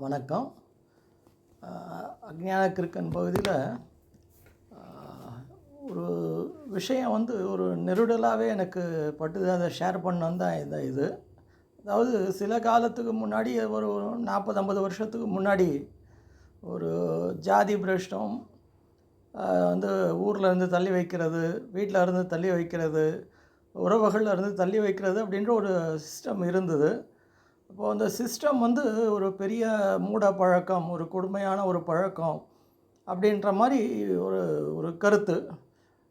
வணக்கம். அக்ஞான கிருக்கன் பகுதியில் ஒரு விஷயம் வந்து ஒரு நெருடலாகவே எனக்கு பட்டுது. அதை ஷேர் பண்ணோம் தான் இந்த இது. அதாவது சில காலத்துக்கு முன்னாடி ஒரு நாற்பது ஐம்பது வருஷத்துக்கு முன்னாடி ஒரு ஜாதி பிரஷ்டம் வந்து ஊரில் இருந்து தள்ளி வைக்கிறது வீட்டில் இருந்து தள்ளி வைக்கிறது உறவுகளில் இருந்து தள்ளி வைக்கிறது அப்படின்ற ஒரு சிஸ்டம் இருந்தது. அப்போது அந்த சிஸ்டம் வந்து ஒரு பெரிய மூட பழக்கம் ஒரு கொடுமையான ஒரு பழக்கம் அப்படின்ற மாதிரி ஒரு ஒரு கருத்து.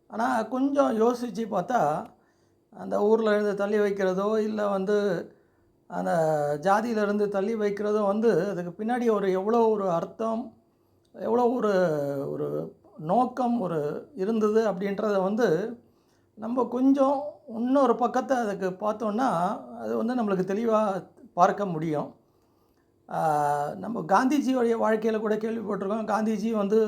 ஆனால் கொஞ்சம் யோசித்து பார்த்தா அந்த ஊரில் இருந்து தள்ளி வைக்கிறதோ இல்லை வந்து அந்த ஜாதியிலேருந்து தள்ளி வைக்கிறதோ வந்து அதுக்கு பின்னாடி ஒரு எவ்வளோ ஒரு அர்த்தம் எவ்வளோ ஒரு ஒரு நோக்கம் ஒரு இருந்தது அப்படின்றத வந்து நம்ம கொஞ்சம் இன்னொரு பக்கத்தை அதுக்கு பார்த்தோன்னா அது வந்து நம்மளுக்கு தெளிவாக பார்க்க முடியும். நம்ம காந்திஜியோடைய வாழ்க்கையில் கூட கேள்விப்பட்டிருக்கோம். காந்திஜி வந்து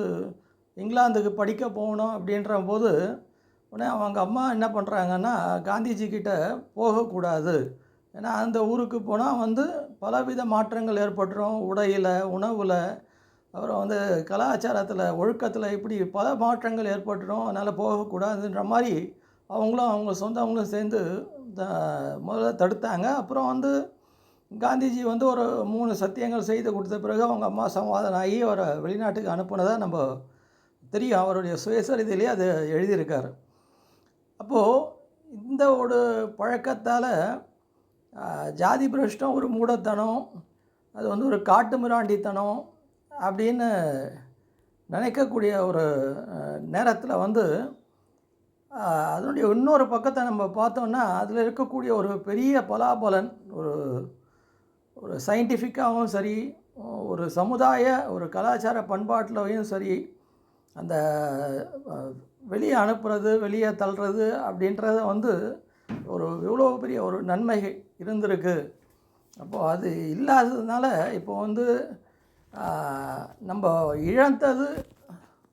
இங்கிலாந்துக்கு படிக்க போகணும் அப்படின்ற போது உடனே அவங்க அம்மா என்ன பண்ணுறாங்கன்னா காந்திஜி கிட்ட போகக்கூடாது. ஏன்னா அந்த ஊருக்கு போனால் வந்து பலவித மாற்றங்கள் ஏற்பட்டுரும். உடையில் உணவில் அப்புறம் வந்து கலாச்சாரத்தில் ஒழுக்கத்தில் இப்படி பல மாற்றங்கள் ஏற்பட்டுரும். அதனால் போகக்கூடாதுன்ற மாதிரி அவங்களும் அவங்க சொந்தவங்களும் சேர்ந்து த- முதல்ல தடுத்தாங்க. அப்புறம் வந்து காந்திஜி வந்து ஒரு மூணு சத்தியங்கள் செய்து கொடுத்த பிறகு அவங்க அம்மா சமாதானம் ஆகி அவரை வெளிநாட்டுக்கு அனுப்புனதாக நம்ம தெரியும். அவருடைய சுயசரிதையிலே அது எழுதியிருக்காரு. அப்போது இந்த ஒரு பழக்கத்தால் ஜாதி பிரஷ்டம் ஒரு மூடத்தனம் அது வந்து ஒரு காட்டு மிராண்டித்தனம் அப்படின்னு நினைக்கக்கூடிய ஒரு நேரத்தில் வந்து அதனுடைய இன்னொரு பக்கத்தை நம்ம பார்த்தோம்னா அதில் இருக்கக்கூடிய ஒரு பெரிய பலாபலன் ஒரு ஒரு சயின்டிஃபிக்காகவும் சரி ஒரு சமுதாய ஒரு கலாச்சார பண்பாட்டிலையும் சரி அந்த வெளியே அனுப்புறது வெளியே தள்ளுறது அப்படின்றத வந்து ஒரு இவ்வளோ பெரிய ஒரு நன்மை இருந்திருக்கு. அப்போது அது இல்லாததுனால இப்போ வந்து நம்ம இழந்தது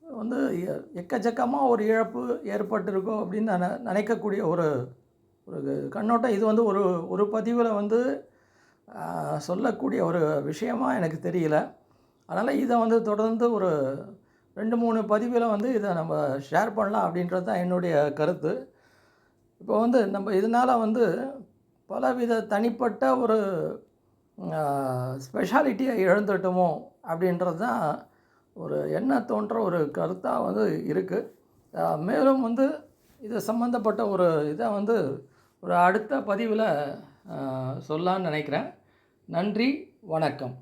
வந்து எ- எக்கச்சக்கமாக ஒரு இழப்பு ஏற்பட்டிருக்கும் அப்படின்னு நான் நினைக்கக்கூடிய ஒரு ஒரு கண்ணோட்டம். இது வந்து ஒரு ஒரு பதிவில் வந்து சொல்லக்கூடிய ஒரு விஷயமா எனக்கு தெரியல. அதனால் இதை வந்து தொடர்ந்து ஒரு ரெண்டு மூணு பதிவில் வந்து இதை நம்ம ஷேர் பண்ணலாம் அப்படின்றது தான் என்னுடைய கருத்து. இப்போ வந்து நம்ம இதனால் வந்து பலவித தனிப்பட்ட ஒரு ஸ்பெஷாலிட்டியை இழந்துட்டோமோ அப்படின்றது தான் ஒரு எண்ண தோன்ற ஒரு கருத்தாக வந்து இருக்குது மேலும் வந்து இது சம்மந்தப்பட்ட ஒரு இதை வந்து ஒரு அடுத்த பதிவில் சொல்லான்னு நினைக்கிறேன். நன்றி வணக்கம்.